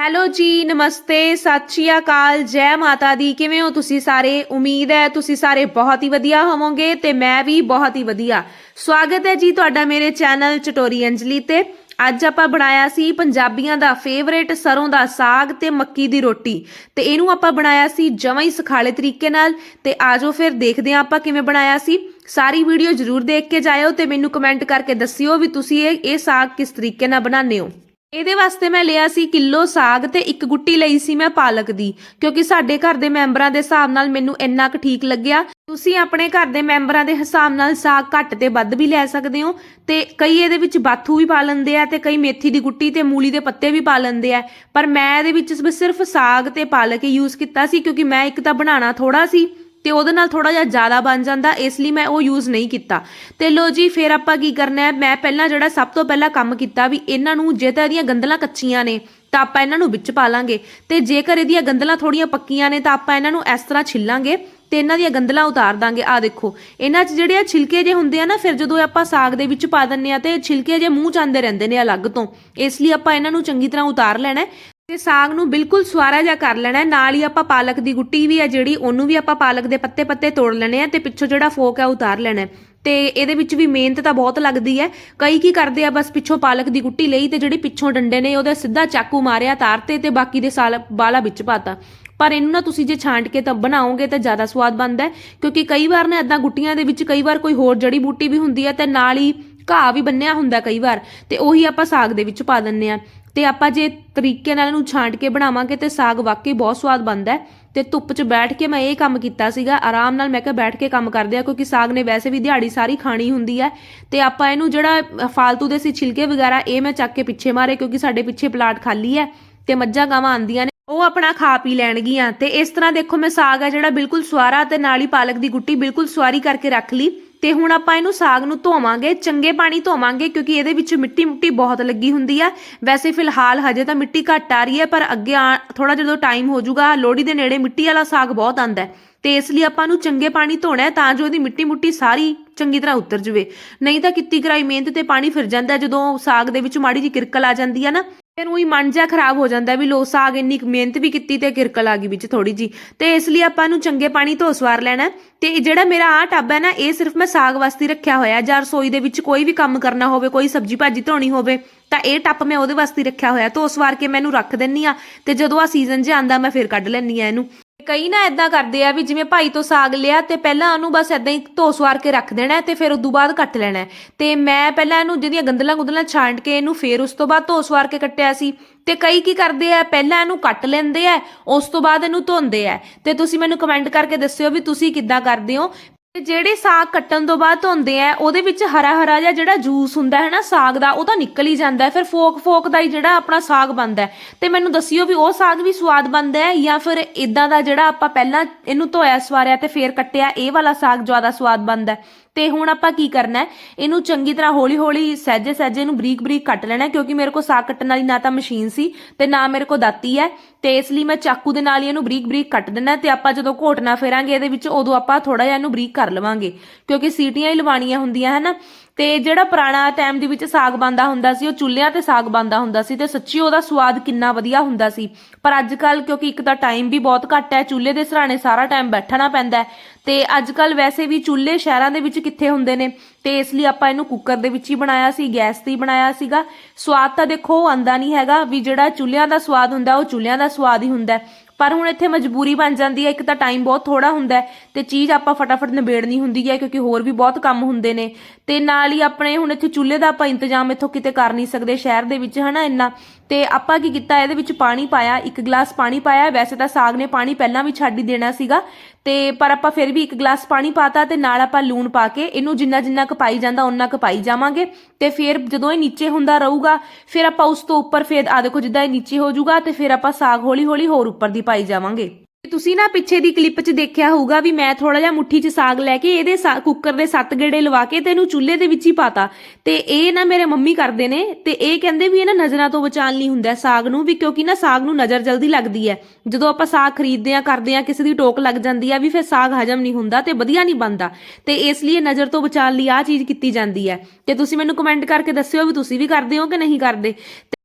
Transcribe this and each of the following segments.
Hello ਜੀ, ਨਮਸਤੇ, ਸਤਿ ਸ਼੍ਰੀ ਅਕਾਲ, ਜੈ ਮਾਤਾ ਦੀ। ਕਿਵੇਂ ਹੋ ਤੁਸੀਂ ਸਾਰੇ? ਉਮੀਦ ਹੈ ਤੁਸੀਂ ਸਾਰੇ ਬਹੁਤ ਹੀ ਵਧੀਆ ਹੋਵੋਗੇ ਤੇ ਮੈਂ ਵੀ ਬਹੁਤ ਹੀ ਵਧੀਆ। ਸਵਾਗਤ ਹੈ ਜੀ ਤੁਹਾਡਾ ਮੇਰੇ ਚੈਨਲ ਚਟੋਰੀ ਅੰਜਲੀ ਤੇ। ਅੱਜ ਆਪਾਂ ਬਣਾਇਆ ਸੀ ਪੰਜਾਬੀਆਂ ਦਾ ਫੇਵਰੇਟ ਸਰੋਂ ਦਾ ਸਾਗ ਤੇ ਮੱਕੀ ਦੀ ਰੋਟੀ। ਤੇ ਇਹਨੂੰ ਆਪਾਂ ਬਣਾਇਆ ਸੀ ਜਮਾਂ ਹੀ ਸਖਾਲੇ ਤਰੀਕੇ ਨਾਲ। ਤੇ ਆਜੋ ਫਿਰ ਦੇਖਦੇ ਹਾਂ ਆਪਾਂ ਕਿਵੇਂ ਬਣਾਇਆ ਸੀ। ਸਾਰੀ ਵੀਡੀਓ ਜਰੂਰ ਦੇਖ ਕੇ ਜਾਇਓ ਤੇ ਮੈਨੂੰ ਕਮੈਂਟ ਕਰਕੇ ਦੱਸਿਓ ਵੀ ਤੁਸੀਂ ਇਹ ਇਹ ਸਾਗ ਕਿਸ ਤਰੀਕੇ ਨਾਲ ਬਣਾਉਂਦੇ ਹੋ। ਇਹਦੇ ਵਾਸਤੇ ਮੈਂ ਲਿਆ ਸੀ ਕਿਲੋ ਸਾਗ ਤੇ ਇੱਕ ਗੁੱਟੀ ਲਈ ਸੀ ਮੈਂ ਪਾਲਕ ਦੀ, ਕਿਉਂਕਿ ਸਾਡੇ ਘਰ ਦੇ ਮੈਂਬਰਾਂ ਦੇ ਹਿਸਾਬ ਨਾਲ ਮੈਨੂੰ ਇੰਨਾ ਕੁ ਠੀਕ ਲੱਗਿਆ। ਤੁਸੀਂ ਆਪਣੇ ਘਰ ਦੇ ਮੈਂਬਰਾਂ ਦੇ ਹਿਸਾਬ ਨਾਲ ਸਾਗ ਘੱਟ ਤੇ ਵੱਧ ਵੀ ਲੈ ਸਕਦੇ ਹੋ ਤੇ ਕਈ ਇਹਦੇ ਵਿੱਚ ਬਾਥੂ ਵੀ ਪਾ ਲੈਂਦੇ ਆ ਤੇ ਕਈ ਮੇਥੀ ਦੀ ਗੁੱਟੀ ਤੇ ਮੂਲੀ ਦੇ ਪੱਤੇ ਵੀ ਪਾ ਲੈਂਦੇ ਆ। ਪਰ ਮੈਂ ਇਹਦੇ ਵਿੱਚ ਸਿਰਫ ਸਾਗ ਤੇ ਪਾਲਕ ਹੀ ਯੂਜ਼ ਕੀਤਾ ਸੀ, ਕਿਉਂਕਿ ਮੈਂ ਇੱਕ ਤਾਂ ਬਣਾਉਣਾ ਥੋੜਾ ਸੀ। ਤੇ ਉਹਦੇ ਨਾਲ ਥੋੜਾ ਜਿਹਾ ਜ਼ਿਆਦਾ ਬਣ ਜਾਂਦਾ, ਇਸ ਲਈ ਮੈਂ ਉਹ ਯੂਜ਼ ਨਹੀਂ ਕੀਤਾ। ਤੇ ਲੋ ਜੀ, ਫਿਰ ਆਪਾਂ ਕੀ ਕਰਨਾ ਹੈ? ਮੈਂ ਪਹਿਲਾਂ ਜਿਹੜਾ ਸਭ ਤੋਂ ਪਹਿਲਾਂ ਕੰਮ ਕੀਤਾ ਵੀ ਇਹਨਾਂ ਨੂੰ ਜੇ ਤਾਂ ਇਹਦੀਆਂ ਗੰਦਲਾਂ ਕੱਚੀਆਂ ਨੇ, ਤਾਂ ਆਪਾਂ ਇਹਨਾਂ ਨੂੰ ਵਿੱਚ ਪਾ ਲਾਂਗੇ। ਤੇ ਜੇਕਰ ਇਹਦੀਆਂ ਗੰਦਲਾਂ ਥੋੜੀਆਂ ਪੱਕੀਆਂ ਨੇ, ਤਾਂ ਆਪਾਂ ਇਹਨਾਂ ਨੂੰ ਇਸ ਤਰ੍ਹਾਂ ਛਿੱਲਾਂਗੇ ਤੇ ਇਹਨਾਂ ਦੀਆਂ ਗੰਦਲਾਂ ਉਤਾਰ ਦਾਂਗੇ। ਆ ਦੇਖੋ, ਇਹਨਾਂ 'ਚ ਜਿਹੜੇ ਆ ਛਿਲਕੇ ਜੇ ਹੁੰਦੇ ਆ ਨਾ, ਫਿਰ ਜਦੋਂ ਆਪਾਂ ਸਾਗ ਦੇ ਵਿੱਚ ਪਾ ਦਿੰਨੇ ਆ, ਤੇ ਛਿਲਕੇ ਜੇ ਮੂੰਹ 'ਚ ਆਉਂਦੇ ਰਹਿੰਦੇ ਨੇ ਅਲੱਗ ਤੋਂ। ਇਸ ਲਈ ਆਪਾਂ ਇਹਨਾਂ ਨੂੰ ਚੰਗੀ ਤਰ੍ਹਾਂ ਉਤਾਰ ਲੈਣਾ ਤੇ ਸਾਗ ਨੂੰ ਬਿਲਕੁਲ ਸਵਾਰਾ ਜਿਹਾ ਕਰ ਲੈਣਾ ਨਾਲ ਹੀ ਆਪਾਂ ਪਾਲਕ ਦੀ ਗੁੱਟੀ ਵੀ ਹੈ ਜਿਹੜੀ, ਉਹਨੂੰ ਵੀ ਆਪਾਂ ਪਾਲਕ ਦੇ ਪੱਤੇ ਪੱਤੇ ਤੋੜ ਲੈਣੇ ਆ ਤੇ ਪਿੱਛੋਂ ਜਿਹੜਾ ਫੋਕ ਹੈ ਉਤਾਰ ਲੈਣਾ ਹੈ। ਤੇ ਇਹਦੇ ਵਿੱਚ ਵੀ ਮਿਹਨਤ ਤਾਂ ਬਹੁਤ ਲੱਗਦੀ ਹੈ। ਕਈ ਕੀ ਕਰਦੇ ਆ, ਬਸ ਪਿੱਛੋਂ ਪਾਲਕ ਦੀ ਗੁੱਟੀ ਲਈ ਤੇ ਜਿਹੜੀ ਪਿੱਛੋਂ ਡੰਡੇ ਨੇ, ਉਹਦਾ ਸਿੱਧਾ ਚਾਕੂ ਮਾਰਿਆ ਤਾਰ ਤੇ ਬਾਕੀ ਦੇ ਸਾਲ ਬਾਲਾ ਵਿੱਚ ਪਾਤਾ। ਪਰ ਇਹਨੂੰ ਨਾ ਤੁਸੀਂ ਜੇ ਛਾਂਟ ਕੇ ਤਾਂ ਬਣਾਓਗੇ ਤਾਂ ਜ਼ਿਆਦਾ ਸਵਾਦ ਬਣਦਾ ਕਿਉਂਕਿ ਕਈ ਵਾਰ ਨਾ ਇਦਾਂ ਗੁੱਟੀਆਂ ਦੇ ਵਿੱਚ ਕਈ ਵਾਰ ਕੋਈ ਹੋਰ ਜੜੀ ਬੂਟੀ ਵੀ ਹੁੰਦੀ ਹੈ ਤੇ ਨਾਲ ਹੀ ਘਾਹ ਵੀ ਬੰਨਿਆ ਹੁੰਦਾ ਕਈ ਵਾਰ। ਤੇ ਉਹੀ ਆਪਾਂ ਸਾਗ ਦੇ ਵਿੱਚ ਪਾ ਦਿੰਨੇ ਆ ਤੇ ਆਪਾਂ ਜੇ ਤਰੀਕੇ ਨਾਲ ਇਹਨੂੰ ਛਾਂਟ ਕੇ ਬਣਾਵਾਂਗੇ ਤੇ ਸਾਗ ਵਾਕਈ ਬਹੁਤ ਸਵਾਦ ਬਣਦਾ ਹੈ। ਤੇ ਧੁੱਪ 'ਚ ਬੈਠ ਕੇ ਮੈਂ ਇਹ ਕੰਮ ਕੀਤਾ ਸੀਗਾ, ਆਰਾਮ ਨਾਲ ਮੈਂ ਕਿਹਾ ਬੈਠ ਕੇ ਕੰਮ ਕਰਦੇ ਆ ਕਿਉਂਕਿ ਸਾਗ ਨੇ ਵੈਸੇ ਵੀ ਦਿਹਾੜੀ ਸਾਰੀ ਖਾਣੀ ਹੁੰਦੀ ਹੈ। ਤੇ ਆਪਾਂ ਇਹਨੂੰ ਜਿਹੜਾ ਫਾਲਤੂ ਦੇ ਸੀ ਛਿਲਕੇ ਵਗੈਰਾ ਇਹ ਮੈਂ ਚੱਕ ਕੇ ਪਿੱਛੇ ਮਾਰੇ, ਕਿਉਂਕਿ ਸਾਡੇ ਪਿੱਛੇ ਪਲਾਟ ਖਾਲੀ ਹੈ ਤੇ ਮੱਝਾਂ ਗਾਵਾਂ ਆਂਦੀਆਂ ਨੇ। ਉਹ ਆਪਣਾ ਖਾ ਪੀ ਲੈਣਗੀਆਂ। ਤੇ ਇਸ ਤਰ੍ਹਾਂ ਦੇਖੋ ਮੈਂ ਸਾਗ ਹੈ ਜਿਹੜਾ ਬਿਲਕੁਲ ਸਵਾਰਾ ਤੇ ਨਾਲ ਹੀ ਪਾਲਕ ਦੀ ਗੁੱਟੀ ਬਿਲਕੁਲ ਸਵਾਰੀ ਕਰਕੇ ਰੱਖ ਲਈ। ਤੇ ਹੁਣ ਆਪਾਂ ਇਹਨੂੰ ਸਾਗ ਨੂੰ ਧੋਵਾਂਗੇ, ਚੰਗੇ ਪਾਣੀ ਧੋਵਾਂਗੇ ਕਿਉਂਕਿ ਇਹਦੇ ਵਿੱਚ ਮਿੱਟੀ ਮੁੱਟੀ ਬਹੁਤ ਲੱਗੀ ਹੁੰਦੀ ਆ। ਵੈਸੇ ਫਿਲਹਾਲ ਹਜੇ ਤਾਂ ਮਿੱਟੀ ਘੱਟ ਆ ਰਹੀ ਹੈ, ਪਰ ਅੱਗੇ ਥੋੜਾ ਜਦੋਂ ਟਾਈਮ ਹੋ ਜਾਊਗਾ, ਲੋਹੜੀ ਦੇ ਨੇੜੇ ਮਿੱਟੀ ਵਾਲਾ ਸਾਗ ਬਹੁਤ ਆਂਦਾ ਹੈ। ਤੇ ਇਸ ਲਈ ਆਪਾਂ ਨੂੰ ਚੰਗੇ ਪਾਣੀ ਧੋਣਾ ਹੈ ਤਾਂ ਜੋ ਇਹਦੀ ਮਿੱਟੀ ਮੁੱਟੀ ਸਾਰੀ ਚੰਗੀ ਤਰ੍ਹਾਂ ਉਤਰ ਜਵੇ। ਨਹੀਂ ਤਾਂ ਕਿੱਤੀ ਕਰਾਈ ਮਿਹਨਤ ਤੇ ਪਾਣੀ ਫਿਰ ਜਾਂਦਾ ਜਦੋਂ ਸਾਗ ਦੇ ਵਿੱਚ ਮਾੜੀ ਜੀ ਕਿਰਕਲ ਆ ਜਾਂਦੀ ਆ ਨਾ ਫਿਰ ਉਹੀ ਮਨ ਜਿਹਾ ਖਰਾਬ ਹੋ ਜਾਂਦਾ ਵੀ ਲੋ ਸਾਗ ਇੰਨੀ ਕੁ ਮਿਹਨਤ ਵੀ ਕੀਤੀ ਤੇ ਕਿਰਕਲ ਆ ਗਈ ਵਿੱਚ ਥੋੜੀ ਜੀ ਤੇ ਇਸ ਲਈ ਆਪਾਂ ਨੂੰ ਚੰਗੇ ਪਾਣੀ ਧੋ ਸਵਾਰ ਲੈਣਾ ਤੇ ਇਹ ਜਿਹੜਾ ਮੇਰਾ ਆਹ ਟੱਬ ਹੈ ਨਾ, ਇਹ ਸਿਰਫ ਮੈਂ ਸਾਗ ਵਾਸਤੇ ਰੱਖਿਆ ਹੋਇਆ ਜਾਂ ਰਸੋਈ ਦੇ ਵਿੱਚ ਕੋਈ ਵੀ ਕੰਮ ਕਰਨਾ ਹੋਵੇ, ਕੋਈ ਸਬਜ਼ੀ ਭਾਜੀ ਧੋਣੀ ਹੋਵੇ, ਤਾਂ ਇਹ ਟੱਪ ਮੈਂ ਉਹਦੇ ਵਾਸਤੇ ਰੱਖਿਆ ਹੋਇਆ। ਧੋ ਸਵਾਰ ਕੇ ਮੈਨੂੰ ਰੱਖ ਦਿੰਨੀ ਆ ਤੇ ਜਦੋਂ ਆ ਸੀਜ਼ਨ 'ਚ ਆਂਦਾ ਮੈਂ ਫਿਰ ਕੱਢ ਲੈਂਦੀ ਆ ਇਹਨੂੰ। ਕਈ ਨਾ ਇਦਾਂ ਕਰਦੇ ਆ ਵੀ ਜਿਵੇਂ ਭਾਈ ਤੋਂ ਸਾਗ ਲਿਆ ਤੇ ਪਹਿਲਾਂ ਉਹਨੂੰ ਬਸ ਇਦਾਂ ਹੀ ਧੋ ਸਵਾਰ ਕੇ ਰੱਖ ਦੇਣਾ ਹੈ ਤੇ ਫਿਰ ਉਦੋਂ ਬਾਅਦ ਕੱਟ ਲੈਣਾ। ਹੈ। ਤੇ ਮੈਂ ਪਹਿਲਾਂ ਇਹਨੂੰ ਜਿਹਦੀਆਂ ਗੰਦਲਾਂ ਗੁੰਦਲਾਂ ਛਾਂਟ ਕੇ ਇਹਨੂੰ ਫਿਰ ਉਸ ਤੋਂ ਬਾਅਦ ਧੋ ਸਵਾਰ ਕੇ ਕੱਟਿਆ ਸੀ। ਤੇ ਕਈ ਕੀ ਕਰਦੇ ਆ, ਪਹਿਲਾਂ ਇਹਨੂੰ ਕੱਟ ਲੈਂਦੇ ਆ, ਉਸ ਤੋਂ ਬਾਅਦ ਇਹਨੂੰ ਧੋਂਦੇ ਆ। ਤੇ ਤੁਸੀਂ ਮੈਨੂੰ ਕਮੈਂਟ ਕਰਕੇ ਦੱਸਿਓ ਵੀ ਤੁਸੀਂ ਕਿੱਦਾਂ ਕਰਦੇ ਹੋ। ਤੇ ਜਿਹੜੇ ਸਾਗ ਕੱਟਣ ਤੋਂ ਬਾਅਦ ਧੋਂਦੇ ਆ, ਉਹਦੇ ਵਿੱਚ ਹਰਾ ਹਰਾ ਜਿਹਾ ਜਿਹੜਾ ਜੂਸ ਹੁੰਦਾ ਹੈ ਨਾ ਸਾਗ ਦਾ, ਉਹ ਤਾਂ ਨਿਕਲ ਹੀ ਜਾਂਦਾ ਹੈ। ਫਿਰ ਫੋਕ ਫੋਕ ਦਾ ਹੀ ਜਿਹੜਾ ਆਪਣਾ ਸਾਗ ਬਣਦਾ ਹੈ। ਤੇ ਮੈਨੂੰ ਦੱਸਿਓ ਵੀ ਉਹ ਸਾਗ ਵੀ ਸਵਾਦ ਬਣਦਾ ਹੈ ਜਾਂ ਫਿਰ ਇਦਾਂ ਦਾ ਜਿਹੜਾ ਆਪਾਂ ਪਹਿਲਾਂ ਇਹਨੂੰ ਧੋਇਆ, ਸਵਾਰਿਆ ਤੇ ਫੇਰ ਕੱਟਿਆ, ਇਹ ਵਾਲਾ ਸਾਗ ਜ਼ਿਆਦਾ ਸਵਾਦ ਬਣਦਾ ਹੈ। ਤੇ ਹੁਣ ਆਪਾਂ ਕੀ ਕਰਨਾ ਹੈ? ਇਹਨੂੰ ਚੰਗੀ ਤਰ੍ਹਾਂ ਹੌਲੀ ਹੌਲੀ ਸਹਿਜੇ ਸਹਿਜੇ ਨੂੰ ਬਰੀਕ ਬਰੀਕ ਕੱਟ ਲੈਣਾ ਕਿਉਂਕਿ ਮੇਰੇ ਕੋਲ ਸਾਗ ਕੱਟਣ ਵਾਲੀ ਨਾ ਤਾਂ ਮਸ਼ੀਨ ਸੀ ਤੇ ਨਾ ਮੇਰੇ ਕੋਲ ਦਾਤੀ ਹੈ। ਤੇ ਇਸ ਲਈ ਮੈਂ ਚਾਕੂ ਦੇ ਨਾਲ ਹੀ ਇਹਨੂੰ ਬਰੀਕ ਬਰੀਕ ਕੱਟ ਦੇਣਾ ਤੇ ਆਪਾਂ ਜਦੋਂ ਘੋਟਣਾ ਫੇਰਾਂਗੇ, ਇਹਦੇ ਵਿੱਚ ਉਦੋਂ ਆਪਾਂ ਥੋੜਾ ਜਿਹਾ ਇਹਨੂੰ ਬਰੀਕ ਕਰ ਲਵਾਂਗੇ। ਕਿਉਂਕਿ ਸੀਟੀਆਂ ਹੀ ਲਵਾਣੀਆਂ ਹੁੰਦੀਆਂ, ਹਨਾ? ਤੇ ਜਿਹੜਾ ਪੁਰਾਣਾ ਟਾਈਮ ਦੇ ਵਿੱਚ ਸਾਗ ਬੰਦਾ ਹੁੰਦਾ ਸੀ, ਉਹ ਚੁੱਲ੍ਹਿਆਂ ਤੇ ਸਾਗ ਬੰਦਾ ਹੁੰਦਾ ਸੀ ਤੇ ਸੱਚੀ ਉਹਦਾ ਸਵਾਦ ਕਿੰਨਾ ਵਧੀਆ ਹੁੰਦਾ ਸੀ। ਪਰ ਅੱਜ ਕੱਲ ਕਿਉਂਕਿ ਇੱਕ ਤਾਂ ਟਾਈਮ ਵੀ ਬਹੁਤ ਘੱਟ ਹੈ, ਚੁੱਲ੍ਹੇ ਦੇ ਸਰਾਣੇ ਸਾਰਾ ਟਾਈਮ ਬੈਠਣਾ ਪੈਂਦਾ ਹੈ ਤੇ ਅੱਜ ਕੱਲ ਵੈਸੇ ਵੀ ਚੁੱਲ੍ਹੇ ਸ਼ਹਿਰਾਂ ਦੇ ਵਿੱਚ ਕਿੱਥੇ ਹੁੰਦੇ ਨੇ ਤੇ ਇਸ ਲਈ ਆਪਾਂ ਇਹਨੂੰ ਕੁੱਕਰ ਦੇ ਵਿੱਚ ਹੀ ਬਣਾਇਆ ਸੀ ਗੈਸ ਤੇ ਹੀ ਬਣਾਇਆ ਸੀਗਾ। ਸਵਾਦ ਤਾਂ ਦੇਖੋ ਉਹ ਆਂਦਾ ਨਹੀਂ ਹੈਗਾ ਵੀ ਜਿਹੜਾ ਚੁੱਲ੍ਹਿਆਂ ਦਾ ਸਵਾਦ ਹੁੰਦਾ, ਉਹ ਚੁੱਲ੍ਹਿਆਂ ਦਾ ਸਵਾਦ ਹੀ ਹੁੰਦਾ ਪਰ ਹੁਣ ਇੱਥੇ ਮਜਬੂਰੀ ਬਣ ਜਾਂਦੀ ਹੈ, ਇੱਕ ਤਾਂ ਟਾਈਮ ਬਹੁਤ ਥੋੜਾ ਹੁੰਦਾ ਹੈ ਤੇ ਚੀਜ਼ ਆਪਾਂ ਫਟਾਫਟ ਨਿਬੇੜਨੀ ਹੁੰਦੀ ਹੈ ਕਿਉਂਕਿ ਹੋਰ ਵੀ ਬਹੁਤ ਕੰਮ ਹੁੰਦੇ ਨੇ। ਤੇ ਨਾਲ ਹੀ ਆਪਣੇ ਹੁਣ ਇੱਥੇ ਚੁੱਲ੍ਹੇ ਦਾ ਆਪਾਂ ਇੰਤਜ਼ਾਮ ਇੱਥੋਂ ਕਿਤੇ ਕਰ ਨਹੀਂ ਸਕਦੇ, ਸ਼ਹਿਰ ਦੇ ਵਿੱਚ ਹਨਾ ਇੰਨਾ। ਤੇ ਆਪਾਂ ਕੀ ਕੀਤਾ, ਇਹਦੇ ਵਿੱਚ ਪਾਣੀ ਪਾਇਆ, ਇੱਕ ਗਲਾਸ ਪਾਣੀ ਪਾਇਆ। ਵੈਸੇ ਤਾਂ ਸਾਗ ਨੇ ਪਾਣੀ ਪਹਿਲਾਂ ਵੀ ਛੱਡ ਹੀ ਦੇਣਾ ਸੀਗਾ, ਤੇ ਪਰ ਆਪਾਂ ਫਿਰ ਵੀ ਇੱਕ ਗਲਾਸ ਪਾਣੀ ਪਾਤਾ ਤੇ ਨਾਲ ਆਪਾਂ ਲੂਣ ਪਾ ਕੇ ਇਹਨੂੰ ਜਿੰਨਾ ਜਿੰਨਾ ਕੁ ਪਾਈ ਜਾਂਦਾ ਉਹਨਾਂ ਕੁ ਪਾਈ ਜਾਵਾਂਗੇ। ਤੇ ਫਿਰ ਜਦੋਂ ਇਹ ਨੀਚੇ ਹੁੰਦਾ ਰਹੂਗਾ, ਫਿਰ ਆਪਾਂ ਉਸ ਤੋਂ ਉੱਪਰ ਫਿਰ ਆ ਦੇਖੋ ਜਿੱਦਾਂ ਇਹ ਨੀਚੇ ਹੋ ਜਾਊਗਾ ਤੇ ਫਿਰ ਆਪਾਂ ਸਾਗ ਹੌਲੀ ਹੌਲੀ ਹੋਰ ਉੱਪਰ ਦੀ ਪਾਈ ਜਾਵਾਂਗੇ। ਤੁਸੀਂ ਨਾ ਪਿੱਛੇ ਦੀ ਕਲਿੱਪ 'ਚ ਦੇਖਿਆ ਹੋਊਗਾ ਵੀ ਮੈਂ ਥੋੜਾ ਜਿਹਾ ਮੁੱਠੀ 'ਚ ਸਾਗ ਲੈ ਕੇ ਇਹਦੇ ਕੁੱਕਰ ਦੇ ਸੱਤ ਗੇੜੇ ਲਵਾ ਕੇ ਤੇ ਇਹਨੂੰ ਚੁੱਲ੍ਹੇ ਦੇ ਵਿੱਚ ਹੀ ਪਾਤਾ। ਤੇ ਇਹ ਨਾ ਮੇਰੇ ਮੰਮੀ ਕਰਦੇ ਨੇ ਤੇ ਇਹ ਕਹਿੰਦੇ ਵੀ ਇਹ ਨਾ ਨਜ਼ਰਾਂ ਤੋਂ ਬਚਾਉਣ ਲਈ ਹੁੰਦਾ ਸਾਗ ਨੂੰ ਵੀ ਕਿਉਂਕਿ ਨਾ ਸਾਗ ਨੂੰ ਨਜ਼ਰ ਜਲਦੀ ਲੱਗਦੀ ਹੈ। ਜਦੋਂ ਆਪਾਂ ਸਾਗ ਖਰੀਦਦੇ ਆ ਕਰਦੇ ਆ ਕਿਸੇ ਦੀ ਟੋਕ ਲੱਗ ਜਾਂਦੀ ਆ ਵੀ ਫਿਰ ਸਾਗ ਹਜਮ ਨਹੀਂ ਹੁੰਦਾ ਤੇ ਵਧੀਆ ਨਹੀਂ ਬਣਦਾ। ਤੇ ਇਸ ਲਈ ਨਜ਼ਰ ਤੋਂ ਬਚਾਉਣ ਲਈ ਆ ਚੀਜ਼ ਕੀਤੀ ਜਾਂਦੀ ਹੈ। ਤੇ ਤੁਸੀਂ ਮੈਨੂੰ ਕਮੈਂਟ ਕਰਕੇ ਦੱਸਿਓ ਵੀ ਤੁਸੀਂ ਵੀ ਕਰਦੇ ਹੋ ਕਿ ਨਹੀਂ ਕਰਦੇ।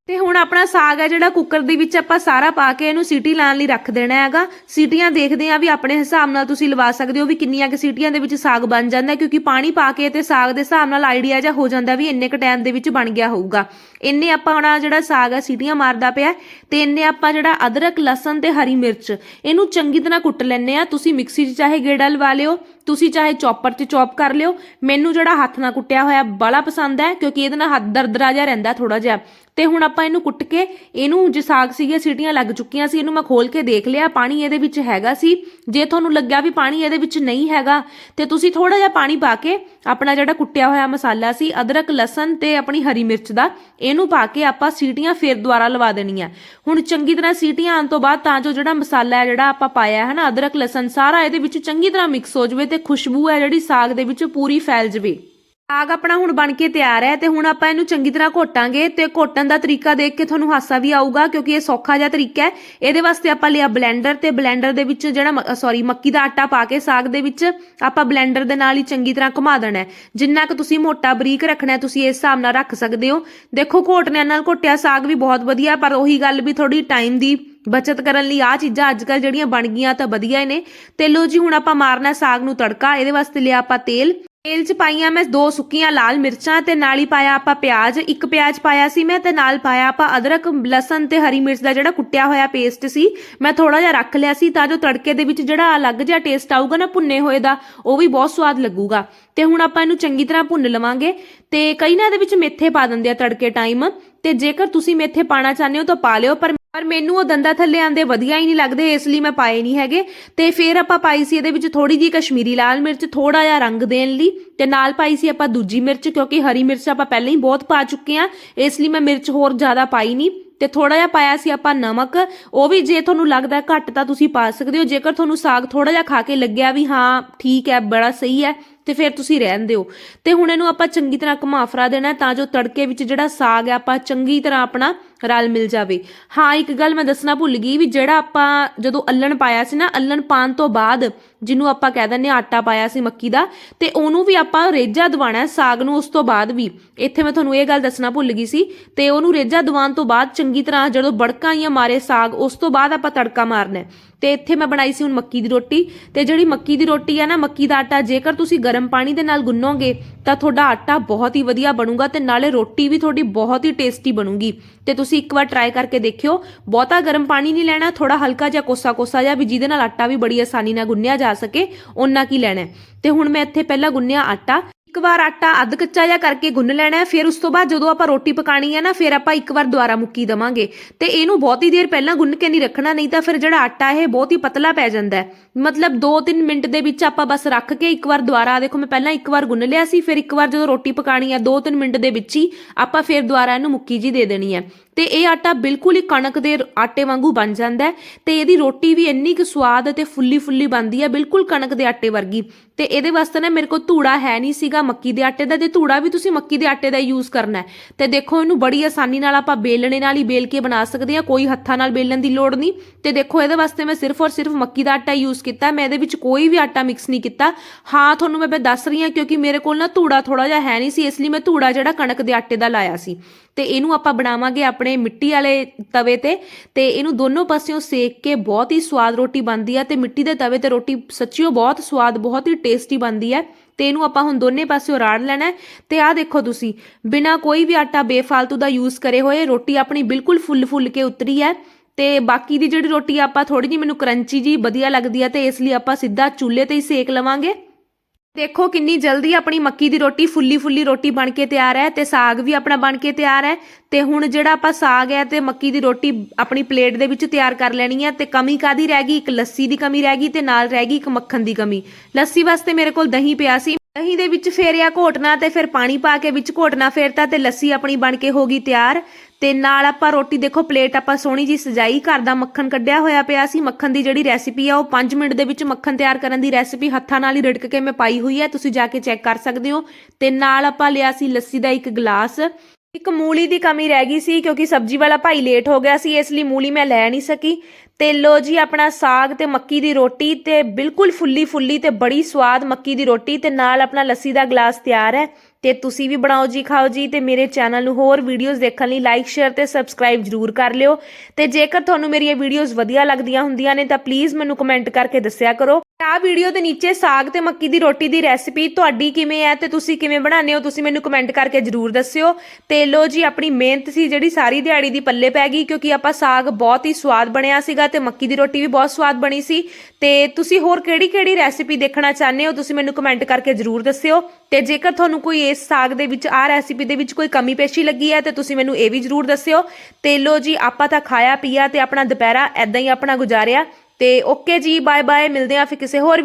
ਤੇ ਹੁਣ ਆਪਣਾ ਸਾਗ ਹੈ ਜਿਹੜਾ ਕੁੱਕਰ ਦੇ ਵਿੱਚ ਆਪਾਂ ਸਾਰਾ ਪਾ ਕੇ ਇਹਨੂੰ ਸੀਟੀ ਲਾਉਣ ਲਈ ਰੱਖ ਦੇਣਾ ਹੈਗਾ। ਸੀਟੀਆਂ ਦੇਖਦੇ ਆ ਵੀ ਆਪਣੇ ਹਿਸਾਬ ਨਾਲ ਤੁਸੀਂ ਲਵਾ ਸਕਦੇ ਹੋ ਵੀ ਕਿੰਨੀਆਂ ਕਿ ਸੀਟੀਆਂ ਦੇ ਵਿੱਚ ਸਾਗ ਬਣ ਜਾਂਦਾ ਕਿਉਂਕਿ ਪਾਣੀ ਪਾ ਕੇ ਤੇ ਸਾਗ ਦੇ ਹਿਸਾਬ ਨਾਲ ਆਈਡੀਆ ਜਾਂ ਹੋ ਜਾਂਦਾ ਵੀ ਇੰਨੇ ਕ ਟਾਈਮ ਦੇ ਵਿੱਚ ਬਣ ਗਿਆ ਹੋਊਗਾ। ਇੰਨੇ ਆਪਾਂ ਹੁਣ ਜਿਹੜਾ ਸਾਗ ਹੈ, ਸੀਟੀਆਂ ਮਾਰਦਾ ਪਿਆ ਤੇ ਇੰਨੇ ਆਪਾਂ ਜਿਹੜਾ ਅਦਰਕ, ਲਸਣ ਤੇ ਹਰੀ ਮਿਰਚ ਇਹਨੂੰ ਚੰਗੀ ਤਰ੍ਹਾਂ ਕੁੱਟ ਲੈਣੇ ਆ ਤੁਸੀਂ ਮਿਕਸੀ 'ਚ ਚਾਹੇ ਗੇੜਾ ਲਵਾ ਲਿਓ ਤੁਸੀਂ ਚਾਹੇ ਚੌਪਰ 'ਚ ਚੌਪ ਕਰ ਲਿਓ। ਮੈਨੂੰ ਜਿਹੜਾ ਹੱਥ ਨਾਲ ਕੁੱਟਿਆ ਹੋਇਆ ਬੜਾ ਪਸੰਦ ਹੈ, ਕਿਉਂਕਿ ਇਹਦੇ ਨਾਲ ਹੱਥ ਦਰਦਰਾ ਜਿਹਾ ਰਹਿੰਦਾ ਥੋੜਾ ਜਿਹਾ। ਤੇ ਹੁਣ ਆਪਾਂ ਇਹਨੂੰ ਕੁੱਟ ਕੇ, ਇਹਨੂੰ ਜੇ ਸਾਗ ਸੀਗੇ ਸੀਟੀਆਂ ਲੱਗ ਚੁੱਕੀਆਂ ਸੀ, ਇਹਨੂੰ ਮੈਂ ਖੋਲ ਕੇ ਦੇਖ ਲਿਆ, ਪਾਣੀ ਇਹਦੇ ਵਿੱਚ ਹੈਗਾ ਸੀ। ਜੇ ਤੁਹਾਨੂੰ ਲੱਗਿਆ ਵੀ ਪਾਣੀ ਇਹਦੇ ਵਿੱਚ ਨਹੀਂ ਹੈਗਾ, ਤੇ ਤੁਸੀਂ ਥੋੜਾ ਜਿਹਾ ਪਾਣੀ ਪਾ ਕੇ ਆਪਣਾ ਜਿਹੜਾ ਕੁੱਟਿਆ ਹੋਇਆ ਮਸਾਲਾ ਸੀ, ਅਦਰਕ, ਲਸਣ ਤੇ ਆਪਣੀ ਹਰੀ ਮਿਰਚ ਦਾ, ਇਹਨੂੰ ਪਾ ਕੇ ਆਪਾਂ ਸੀਟੀਆਂ ਫੇਰ ਦੁਬਾਰਾ ਲਵਾ ਦੇਣੀਆਂ। ਹੁਣ ਚੰਗੀ ਤਰ੍ਹਾਂ ਸੀਟੀਆਂ ਆਉਣ ਤੋਂ ਬਾਅਦ ਤਾਂ ਜੋ ਜਿਹੜਾ ਮਸਾਲਾ ਹੈ, ਜਿਹੜਾ ਆਪਾਂ ਪਾਇਆ ਹੈ ਨਾ, ਅਦਰਕ, ਲਸਣ ਸਾਰਾ ਇਹਦੇ ਵਿੱਚ ਚੰਗੀ ਤਰ੍ਹਾਂ ਮਿਕਸ ਹੋ ਜਾਵੇ ਤੇ ਖੁਸ਼ਬੂ ਹੈ ਜਿਹੜੀ ਸਾਗ ਦੇ ਵਿੱਚ ਪੂਰੀ ਫੈਲ ਜਾਵੇ। ਸਾਗ ਆਪਣਾ ਹੁਣ ਬਣ ਕੇ ਤਿਆਰ ਹੈ ਤੇ ਹੁਣ ਆਪਾਂ ਇਹਨੂੰ ਚੰਗੀ ਤਰ੍ਹਾਂ ਘੋਟਾਂਗੇ ਤੇ ਘੋਟਣ ਦਾ ਤਰੀਕਾ ਦੇਖ ਕੇ ਤੁਹਾਨੂੰ ਹਾਸਾ ਵੀ ਆਊਗਾ ਕਿਉਂਕਿ ਇਹ ਸੌਖਾ ਜਿਹਾ ਤਰੀਕਾ ਹੈ। ਇਹਦੇ ਵਾਸਤੇ ਆਪਾਂ ਲਿਆ ਬਲੈਂਡਰ ਤੇ ਬਲੈਂਡਰ ਦੇ ਵਿੱਚ ਜਿਹੜਾ ਸੌਰੀ ਮੱਕੀ ਦਾ ਆਟਾ ਪਾ ਕੇ ਸਾਗ ਦੇ ਵਿੱਚ ਆਪਾਂ ਬਲੈਂਡਰ ਦੇ ਨਾਲ ਹੀ ਚੰਗੀ ਤਰ੍ਹਾਂ ਘੁਮਾ ਦੇਣਾ ਹੈ। ਜਿੰਨਾ ਕਿ ਤੁਸੀਂ ਮੋਟਾ ਬਰੀਕ ਰੱਖਣਾ ਤੁਸੀਂ ਇਸ ਹਿਸਾਬ ਨਾਲ ਰੱਖ ਸਕਦੇ ਹੋ। ਦੇਖੋ ਘੋਟਣਿਆਂ ਨਾਲ ਘੋਟਿਆ ਸਾਗ ਵੀ ਬਹੁਤ ਵਧੀਆ, ਪਰ ਉਹੀ ਗੱਲ ਵੀ ਥੋੜੀ ਟਾਈਮ ਦੀ ਬਚਤ ਕਰਨ ਲਈ ਆ ਚੀਜ਼ਾਂ ਅੱਜ ਕੱਲ ਜਿਹੜੀਆਂ ਬਣ ਗਈਆਂ ਤਾਂ ਵਧੀਆ ਹੀ ਨੇ। ਤੇ ਲੋ ਜੀ, ਹੁਣ ਆਪਾਂ ਮਾਰਨਾ ਸਾਗ ਨੂੰ ਤੜਕਾ। ਇਹਦੇ ਵਾਸਤੇ ਲਿਆ ਆਪਾਂ ਤੇਲ। ਤੇਲ 'ਚ ਪਾਈਆਂ ਮੈਂ ਦੋ ਸੁੱਕੀਆਂ ਲਾਲ ਮਿਰਚਾਂ ਤੇ ਨਾਲ ਹੀ ਪਾਇਆ ਆਪਾਂ ਪਿਆਜ਼। ਇੱਕ ਪਿਆਜ਼ ਪਾਇਆ ਸੀ ਮੈਂ ਤੇ ਨਾਲ ਪਾਇਆ ਆਪਾਂ ਅਦਰਕ, ਲਸਣ ਤੇ ਹਰੀ ਮਿਰਚ ਦਾ ਜਿਹੜਾ ਕੁੱਟਿਆ ਹੋਇਆ ਪੇਸਟ ਸੀ। ਮੈਂ ਥੋੜਾ ਜਿਹਾ ਰੱਖ ਲਿਆ ਸੀ ਤਾਂ ਜੋ ਤੜਕੇ ਦੇ ਵਿੱਚ ਜਿਹੜਾ ਅਲੱਗ ਜਿਹਾ ਟੇਸਟ ਆਊਗਾ ਨਾ ਭੁੰਨੇ ਹੋਏ ਦਾ, ਉਹ ਵੀ ਬਹੁਤ ਸਵਾਦ ਲੱਗੂਗਾ। ਤੇ ਹੁਣ ਆਪਾਂ ਇਹਨੂੰ ਚੰਗੀ ਤਰ੍ਹਾਂ ਭੁੰਨ ਲਵਾਂਗੇ। ਤੇ ਕਈ ਨਾ ਇਹਦੇ ਵਿੱਚ ਮੇਥੇ ਪਾ ਦਿੰਦੇ ਆ ਤੜਕੇ ਟਾਈਮ। ਤੇ ਜੇਕਰ ਤੁਸੀਂ ਮੇਥੇ ਪਾਣਾ ਚਾਹੁੰਦੇ ਹੋ ਤਾਂ ਪਾ ਲਿਓ, ਪਰ ਪਰ ਮੈਨੂੰ ਉਹ ਦੰਦਾਂ ਥੱਲੇ ਆਂਦੇ ਵਧੀਆ ਹੀ ਨਹੀਂ ਲੱਗਦੇ, ਇਸ ਲਈ ਮੈਂ ਪਾਏ ਨਹੀਂ ਹੈਗੇ। ਤੇ ਫਿਰ ਆਪਾਂ ਪਾਈ ਸੀ ਇਹਦੇ ਵਿੱਚ ਥੋੜੀ ਜੀ ਕਸ਼ਮੀਰੀ ਲਾਲ ਮਿਰਚ ਥੋੜਾ ਜਿਹਾ ਰੰਗ ਦੇਣ ਲਈ। ਤੇ ਨਾਲ ਪਾਈ ਸੀ ਆਪਾਂ ਦੂਜੀ ਮਿਰਚ, ਕਿਉਂਕਿ ਹਰੀ ਮਿਰਚ ਆਪਾਂ ਪਹਿਲਾਂ ਹੀ ਬਹੁਤ ਪਾ ਚੁੱਕੇ ਆ ਇਸ ਲਈ ਮੈਂ ਮਿਰਚ ਹੋਰ ਜ਼ਿਆਦਾ ਪਾਈ ਨਹੀਂ। ਤੇ ਥੋੜਾ ਜਿਹਾ ਪਾਇਆ ਸੀ ਆਪਾਂ ਨਮਕ, ਉਹ ਵੀ ਜੇ ਤੁਹਾਨੂੰ ਲੱਗਦਾ ਘੱਟ ਤਾਂ ਤੁਸੀਂ ਪਾ ਸਕਦੇ ਹੋ, ਜੇਕਰ ਤੁਹਾਨੂੰ ਸਾਗ ਥੋੜਾ ਜਿਹਾ ਖਾ ਕੇ ਲੱਗਿਆ ਵੀ ਹਾਂ, ਠੀਕ ਹੈ, ਬੜਾ ਸਹੀ ਹੈ, ਤੇ ਫਿਰ ਤੁਸੀਂ ਰਹਿਣ ਦਿਓ। ਤੇ ਹੁਣ ਇਹਨੂੰ ਆਪਾਂ ਚੰਗੀ ਤਰ੍ਹਾਂ ਘੁਮਾ ਫਰਾ ਦੇਣਾ ਤਾਂ ਜੋ ਤੜਕੇ ਵਿੱਚ ਜਿਹੜਾ ਸਾਗ ਹੈ ਆਪਾਂ ਚੰਗੀ ਤਰ੍ਹਾਂ ਆਪਣਾ ਰਲ ਮਿਲ ਜਾਵੇ। ਹਾਂ, ਇੱਕ ਗੱਲ ਮੈਂ ਦੱਸਣਾ ਭੁੱਲ ਗਈ ਵੀ ਜਿਹੜਾ ਆਪਾਂ ਜਦੋਂ ਅੱਲਣ ਪਾਇਆ ਸੀ ਨਾ, ਅੱਲਣ ਪਾਣ ਤੋਂ ਬਾਅਦ ਜਿਹਨੂੰ ਆਪਾਂ ਕਹਿ ਦਿੰਦੇ ਹਾਂ ਆਟਾ ਪਾਇਆ ਸੀ ਮੱਕੀ ਦਾ, ਤੇ ਉਹਨੂੰ ਵੀ ਆਪਾਂ ਰੇਜਾ ਦਵਾਣਾ ਸਾਗ ਨੂੰ ਉਸ ਤੋਂ ਬਾਅਦ ਵੀ। ਇੱਥੇ ਮੈਂ ਤੁਹਾਨੂੰ ਇਹ ਗੱਲ ਦੱਸਣਾ ਭੁੱਲ ਗਈ ਸੀ, ਤੇ ਉਹਨੂੰ ਰੇਜਾ ਦਵਾਉਣ ਤੋਂ ਬਾਅਦ ਚੰਗੀ ਤਰ੍ਹਾਂ ਜਦੋਂ ਬੜਕਾਂ ਆਈਆਂ ਮਾਰੇ ਸਾਗ, ਉਸ ਤੋਂ ਬਾਅਦ ਆਪਾਂ ਤੜਕਾ ਮਾਰਨਾ ਹੈ। ਤੇ ਇੱਥੇ ਮੈਂ ਬਣਾਈ ਸੀ ਹੁਣ ਮੱਕੀ ਦੀ ਰੋਟੀ, ਤੇ ਜਿਹੜੀ ਮੱਕੀ ਦੀ ਰੋਟੀ ਆ ਨਾ, ਮੱਕੀ ਦਾ ਆਟਾ, ਜੇਕਰ ਤੁਸੀਂ ਗਰਮ ਪਾਣੀ ਦੇ ਨਾਲ ਗੁੰਨੋਗੇ, ਤਾਂ ਤੁਹਾਡਾ ਆਟਾ ਬਹੁਤ ਹੀ ਵਧੀਆ ਬਣੂਗਾ ਤੇ ਨਾਲੇ ਰੋਟੀ ਵੀ ਤੁਹਾਡੀ ਬਹੁਤ ਹੀ ਟੇਸਟੀ ਬਣੂਗੀ। ਤੇ ਤੁਸੀਂ ਇੱਕ ਵਾਰ ਟਰਾਈ ਕਰਕੇ ਦੇਖਿਓ, ਬਹੁਤਾ ਗਰਮ ਪਾਣੀ ਨਹੀਂ ਲੈਣਾ ਥੋੜਾ ਹਲਕਾ ਜਿਹਾ ਕੋਸਾ ਕੋਸਾ ਜਿਹਾ ਵੀ ਜਿਹਦੇ ਨਾਲ ਆਟਾ ਵੀ ਬੜੀ ਆਸਾਨੀ ਨਾਲ ਗੁੰਨਿਆ ਜਾ ਸਕੇ, ਓਨਾ ਕੀ ਲੈਣਾ ਤੇ ਹੁਣ ਮੈਂ ਇੱਥੇ ਪਹਿਲਾਂ ਗੁੰਨਿਆ ਆਟਾ। ਇੱਕ ਵਾਰ ਆਟਾ ਅੱਧ ਕੱਚਾ ਜਿਹਾ ਕਰਕੇ ਗੁੰਨ ਲੈਣਾ ਹੈ, ਫਿਰ ਉਸ ਤੋਂ ਬਾਅਦ ਜਦੋਂ ਆਪਾਂ ਰੋਟੀ ਪਕਾਣੀ ਹੈ ਨਾ, ਫਿਰ ਆਪਾਂ ਇੱਕ ਵਾਰ ਦੁਬਾਰਾ ਮੁੱਕੀ ਦਵਾਂਗੇ। ਤੇ ਇਹਨੂੰ ਬਹੁਤੀ ਦੇਰ ਪਹਿਲਾਂ ਗੁੰਨ ਕੇ ਨਹੀਂ ਰੱਖਣਾ, ਨਹੀਂ ਤਾਂ ਫਿਰ ਜਿਹੜਾ ਆਟਾ ਇਹ ਬਹੁਤ ਹੀ ਪਤਲਾ ਪੈ ਜਾਂਦਾ ਹੈ। ਮਤਲਬ 2-3 ਮਿੰਟ ਦੇ ਵਿੱਚ ਆਪਾਂ ਬਸ ਰੱਖ ਕੇ ਇੱਕ ਵਾਰ ਦੁਬਾਰਾ, ਦੇਖੋ ਮੈਂ ਪਹਿਲਾਂ ਇੱਕ ਵਾਰ ਗੁੰਨ ਲਿਆ ਸੀ, ਫਿਰ ਇੱਕ ਵਾਰ ਜਦੋਂ ਰੋਟੀ ਪਕਾਣੀ ਹੈ 2-3 ਮਿੰਟ ਦੇ ਵਿੱਚ ਹੀ ਆਪਾਂ ਫਿਰ ਦੁਬਾਰਾ ਇਹਨੂੰ ਮੁੱਕੀ ਜੀ ਦੇ ਦੇਣੀ ਹੈ। ਤੇ ਇਹ ਆਟਾ ਬਿਲਕੁਲ ਹੀ ਕਣਕ ਦੇ ਆਟੇ ਵਾਂਗੂ ਬਣ ਜਾਂਦਾ ਹੈ ਤੇ ਇਹਦੀ ਰੋਟੀ ਵੀ ਇੰਨੀ ਕੁ ਸਵਾਦ ਅਤੇ ਫੁੱਲੀ ਫੁੱਲੀ ਬਣਦੀ ਹੈ, ਬਿਲਕੁਲ ਕਣਕ ਦੇ ਆਟੇ ਵਰਗੀ। ਤੇ ਇਹਦੇ ਵਾਸਤੇ ਨਾ ਮੇਰੇ ਕੋਲ ਧੂੜਾ ਹੈ ਨਹੀਂ ਸੀਗਾ ਮੱਕੀ ਦੇ ਆਟੇ ਦਾ, ਤੇ ਧੂੜਾ ਵੀ ਤੁਸੀਂ ਮੱਕੀ ਦੇ ਆਟੇ ਦਾ ਯੂਜ਼ ਕਰਨਾ ਹੈ। ਤੇ ਦੇਖੋ ਇਹਨੂੰ ਬੜੀ ਆਸਾਨੀ ਨਾਲ ਆਪਾਂ ਬੇਲਣੇ ਨਾਲ ਹੀ ਬੇਲ ਕੇ ਬਣਾ ਸਕਦੇ ਹਾਂ, ਕੋਈ ਹੱਥਾਂ ਨਾਲ ਬੇਲਣ ਦੀ ਲੋੜ ਨਹੀਂ। ਤੇ ਦੇਖੋ ਇਹਦੇ ਵਾਸਤੇ ਮੈਂ ਸਿਰਫ ਔਰ ਸਿਰਫ ਮੱਕੀ ਦਾ ਆਟਾ ਯੂਜ਼ ਕੀਤਾ, ਮੈਂ ਇਹਦੇ ਵਿੱਚ ਕੋਈ ਵੀ ਆਟਾ ਮਿਕਸ ਨਹੀਂ ਕੀਤਾ। ਹਾਂ, ਤੁਹਾਨੂੰ ਮੈਂ ਦੱਸ ਰਹੀ ਹਾਂ ਕਿਉਂਕਿ ਮੇਰੇ ਕੋਲ ਨਾ ਧੂੜਾ ਥੋੜਾ ਜਿਹਾ ਹੈ ਨਹੀਂ ਸੀ, ਇਸ ਲਈ ਮੈਂ ਧੂੜਾ ਜਿਹੜਾ ਕਣਕ ਦੇ ਆਟੇ ਦਾ ਲਾਇਆ ਸੀ। ਤੇ ਇਹਨੂੰ ਆਪਾਂ ਬਣਾਵਾਂਗੇ ਆਪਣੇ ਆਪਣੇ ਮਿੱਟੀ ਵਾਲੇ ਤਵੇ ਤੇ ਤੇ ਇਹਨੂੰ ਦੋਨੋਂ ਪਾਸਿਓਂ ਸੇਕ ਕੇ ਬਹੁਤ ਹੀ ਸਵਾਦ ਰੋਟੀ ਬਣਦੀ ਹੈ ਤੇ ਮਿੱਟੀ ਦੇ ਤਵੇ ਤੇ ਰੋਟੀ ਸੱਚੀਓ ਬਹੁਤ ਸਵਾਦ, ਬਹੁਤ ਹੀ ਟੇਸਟੀ ਬਣਦੀ ਹੈ ਤੇ ਇਹਨੂੰ ਆਪਾਂ ਹੁਣ ਦੋਨੇ ਪਾਸਿਓਂ ਰਾੜ ਲੈਣਾ ਹੈ। ਤੇ ਆਹ ਦੇਖੋ ਤੁਸੀਂ, ਬਿਨਾ ਕੋਈ ਵੀ ਆਟਾ ਬੇਫਾਲਤੂ ਦਾ ਯੂਜ਼ ਕਰੇ ਹੋਏ, ਰੋਟੀ ਆਪਣੀ ਬਿਲਕੁਲ ਫੁੱਲ ਫੁੱਲ ਕੇ ਉਤਰੀ ਹੈ ਤੇ ਬਾਕੀ ਦੀ ਜਿਹੜੀ ਰੋਟੀ ਆਪਾਂ ਥੋੜੀ ਜਿਹੀ ਮੈਨੂੰ ਕਰੰਚੀ ਜੀ ਵਧੀਆ ਲੱਗਦੀ ਹੈ ਤੇ ਇਸ ਲਈ ਆਪਾਂ ਸਿੱਧਾ ਚੁੱਲ੍ਹੇ ਤੇ ਹੀ ਸੇਕ ਲਵਾਂਗੇ। ਦੇਖੋ ਕਿੰਨੀ ਜਲਦੀ ਆਪਣੀ ਮੱਕੀ ਦੀ ਰੋਟੀ ਫੁੱਲੀ ਫੁੱਲੀ ਰੋਟੀ ਬਣ ਕੇ ਤਿਆਰ ਹੈ ਤੇ ਸਾਗ ਵੀ ਆਪਣਾ ਬਣ ਕੇ ਤਿਆਰ ਹੈ ਤੇ ਹੁਣ ਜਿਹੜਾ ਆਪਾਂ ਸਾਗ ਹੈ ਤੇ ਮੱਕੀ ਦੀ ਰੋਟੀ ਆਪਣੀ ਪਲੇਟ ਦੇ ਵਿੱਚ ਤਿਆਰ ਕਰ ਲੈਣੀ ਹੈ ਤੇ ਕਮੀ ਕਾਦੀ ਰਹਿ ਗਈ? ਇੱਕ ਲੱਸੀ ਦੀ ਕਮੀ ਰਹਿ ਗਈ ਤੇ ਨਾਲ ਰਹਿ ਗਈ ਇੱਕ ਮੱਖਣ ਦੀ ਕਮੀ। ਲੱਸੀ ਵਾਸਤੇ ਮੇਰੇ ਕੋਲ ਦਹੀਂ ਪਿਆ ਸੀ। ਦਹੀਂ ਦੇ ਵਿੱਚ ਫੇਰਿਆ ਘੋਟਣਾ ਤੇ ਫਿਰ ਪਾਣੀ ਪਾ ਕੇ ਵਿੱਚ ਘੋਟਣਾ ਫੇਰਤਾ ਤੇ ਲੱਸੀ ਆਪਣੀ ਬਣ ਕੇ ਹੋ ਗਈ ਤਿਆਰ। ਤੇ ਨਾਲ ਆਪਾਂ ਰੋਟੀ ਦੇਖੋ, ਪਲੇਟ ਆਪਾਂ ਸੋਹਣੀ ਜੀ ਸਜਾਈ, ਘਰ ਦਾ ਮੱਖਣ ਕੱਢਿਆ ਹੋਇਆ ਪਿਆ ਸੀ। ਮੱਖਣ ਦੀ ਜਿਹੜੀ ਰੈਸਿਪੀ ਆ, ਉਹ 5 ਮਿੰਟ ਦੇ ਵਿੱਚ ਮੱਖਣ ਤਿਆਰ ਕਰਨ ਦੀ ਰੈਸਿਪੀ ਹੱਥਾਂ ਨਾਲ ਹੀ ਰੜਕ ਕੇ ਮੈਂ ਪਾਈ ਹੋਈ ਹੈ ਤੁਸੀਂ ਜਾ ਕੇ ਚੈੱਕ ਕਰ ਸਕਦੇ ਹੋ। ਤੇ ਨਾਲ ਆਪਾਂ ਲਿਆ ਸੀ ਲੱਸੀ ਦਾ ਇੱਕ ਗਲਾਸ। ਇੱਕ ਮੂਲੀ ਦੀ ਕਮੀ ਰਹਿ ਗਈ ਸੀ ਕਿਉਂਕਿ ਸਬਜ਼ੀ ਵਾਲਾ ਭਾਈ ਲੇਟ ਹੋ ਗਿਆ ਸੀ, ਇਸ ਲਈ ਮੂਲੀ ਮੈਂ ਲੈ ਨਹੀਂ ਸਕੀ। ਤੇ ਲੋ ਜੀ, ਆਪਣਾ ਸਾਗ ਤੇ ਮੱਕੀ ਦੀ ਰੋਟੀ ਤੇ ਬਿਲਕੁਲ ਫੁੱਲੀ ਫੁੱਲੀ ਤੇ ਬੜੀ ਸਵਾਦ ਮੱਕੀ ਦੀ ਰੋਟੀ ਤੇ ਨਾਲ ਆਪਣਾ ਲੱਸੀ ਦਾ ਗਲਾਸ ਤਿਆਰ ਹੈ। ਤੇ ਤੁਸੀਂ ਵੀ ਬਣਾਓ ਜੀ, ਖਾਓ ਜੀ ਤੇ ਮੇਰੇ ਚੈਨਲ ਨੂੰ ਹੋਰ ਵੀਡੀਓਜ਼ ਦੇਖਣ ਲਈ ਲਾਈਕ ਸ਼ੇਅਰ ਤੇ ਸਬਸਕ੍ਰਾਈਬ ਜਰੂਰ ਕਰ ਲਿਓ। ਤੇ ਜੇਕਰ ਤੁਹਾਨੂੰ ਮੇਰੀਆਂ ਵੀਡੀਓਜ਼ ਵਧੀਆ ਲੱਗਦੀਆਂ ਹੁੰਦੀਆਂ ਨੇ ਤਾਂ ਪਲੀਜ਼ ਮੈਨੂੰ ਕਮੈਂਟ ਕਰਕੇ ਦੱਸਿਆ ਕਰੋ। ਆਹ ਵੀਡੀਓ ਦੇ ਨੀਚੇ ਸਾਗ ਤੇ ਮੱਕੀ ਦੀ ਰੋਟੀ ਦੀ ਰੈਸਿਪੀ ਤੁਹਾਡੀ ਕਿਵੇਂ ਹੈ ਤੇ ਤੁਸੀਂ ਕਿਵੇਂ ਬਣਾਉਂਦੇ ਹੋ, ਤੁਸੀਂ ਮੈਨੂੰ ਕਮੈਂਟ ਕਰਕੇ ਜਰੂਰ ਦੱਸਿਓ। ਤੇ ਲੋ ਜੀ, ਆਪਣੀ ਮਿਹਨਤ ਸੀ ਜਿਹੜੀ ਸਾਰੀ ਦਿਹਾੜੀ ਦੀ ਪੱਲੇ ਪੈ ਗਈ, ਕਿਉਂਕਿ ਆਪਾਂ ਸਾਗ ਬਹੁਤ ਹੀ ਸਵਾਦ ਬਣਿਆ ਸੀਗਾ ਤੇ ਮੱਕੀ ਦੀ ਰੋਟੀ ਵੀ ਬਹੁਤ ਸਵਾਦ ਬਣੀ ਸੀ। ਤੇ ਤੁਸੀਂ ਹੋਰ ਕਿਹੜੀ ਕਿਹੜੀ ਰੈਸਿਪੀ ਦੇਖਣਾ ਚਾਹੁੰਦੇ ਹੋ, ਤੁਸੀਂ ਮੈਨੂੰ ਕਮੈਂਟ ਕਰਕੇ ਜਰੂਰ ਦੱਸਿਓ। ਤੇ ਜੇਕਰ ਤੁਹਾਨੂੰ ਕੋਈ ਇਸ ਸਾਗ ਦੇ ਵਿੱਚ, ਆਹ ਰੈਸਿਪੀ ਦੇ ਵਿੱਚ ਕੋਈ ਕਮੀ ਪੇਸ਼ੀ ਲੱਗੀ ਹੈ, ਤੇ ਤੁਸੀਂ ਮੈਨੂੰ ਇਹ ਵੀ ਜਰੂਰ ਦੱਸਿਓ। ਤੇ ਲੋ ਜੀ, ਆਪਾਂ ਤਾਂ ਖਾਇਆ ਪੀਆ ਤੇ ਆਪਣਾ ਦੁਪਹਿਰਾ ਐਦਾਂ ਹੀ ਆਪਣਾ ਗੁਜ਼ਾਰਿਆ। ਤੇ ਓਕੇ ਜੀ ਬਾਏ ਬਾਏ ਮਿਲਦੇ ਆ ਫਿਰ ਕਿਸੇ ਹੋਰ